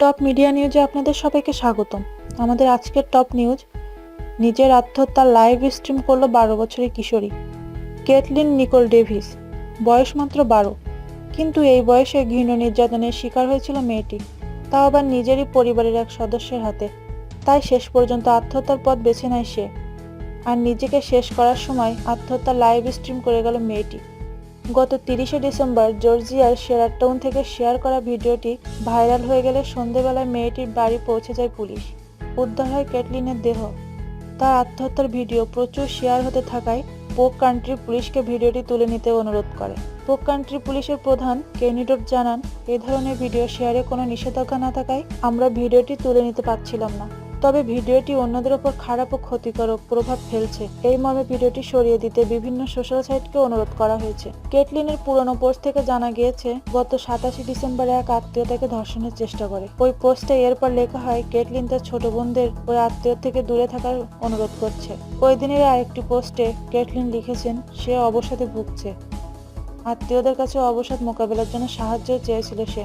Top media নিউজে আপনাদের সবাইকে স্বাগতম। আমাদের আজকের টপ নিউজ নিজের আত্মহত্যার লাইভ স্ট্রিম করল বারো বছরের কিশোরী কেটলিন নিকোল ডেভিস বয়স মাত্র বারো। কিন্তু এই বয়সে ঘৃণ নির্যাতনের শিকার হয়েছিল মেয়েটি, তাও আবার নিজেরই পরিবারের এক সদস্যের হাতে। তাই শেষ পর্যন্ত আত্মহত্যার পথ বেছে নেয় সে। আর নিজেকে শেষ করার সময় আত্মহত্যা লাইভ স্ট্রিম করে গেল মেয়েটি। গত তিরিশে ডিসেম্বর জর্জিয়ার শেরারটাউন থেকে শেয়ার করা ভিডিওটি ভাইরাল হয়ে গেলে সন্ধেবেলায় মেয়েটির বাড়ি পৌঁছে যায় পুলিশ। উদ্ধার হয় ক্যাটলিনের দেহ। তার আত্মহত্যার ভিডিও প্রচুর শেয়ার হতে থাকায় পোক কান্ট্রি পুলিশকে ভিডিওটি তুলে নিতে অনুরোধ করে। পোক কান্ট্রি পুলিশের প্রধান কেনিডোপ জানান, এ ধরনের ভিডিও শেয়ারে কোনো নিষেধাজ্ঞা না থাকায় আমরা ভিডিওটি তুলে নিতে পারছিলাম না। তবে ভিডিওটি অন্যদের ওপর খারাপ ও ক্ষতিকারক প্রভাব ফেলছে। এই মর্মে ভিডিওটি সরিয়ে দিতে বিভিন্ন সোশ্যাল সাইটকে অনুরোধ করা হয়েছে। কেটলিনের পুরনো পোস্ট থেকে জানা গিয়েছে, গত সাতাশে ডিসেম্বরে এক আত্মীয় তাকে ধর্ষণের চেষ্টা করে। ওই পোস্টে এরপর লেখা হয়, কেটলিন তার ছোট বোনদের ওই আত্মীয় থেকে দূরে থাকার অনুরোধ করছে। ওই দিনের আরেকটি পোস্টে কেটলিন লিখেছেন, সে অবসাদে ভুগছে। আত্মীয়দের কাছে অবসাদ মোকাবেলার জন্য সাহায্য চেয়েছিল সে।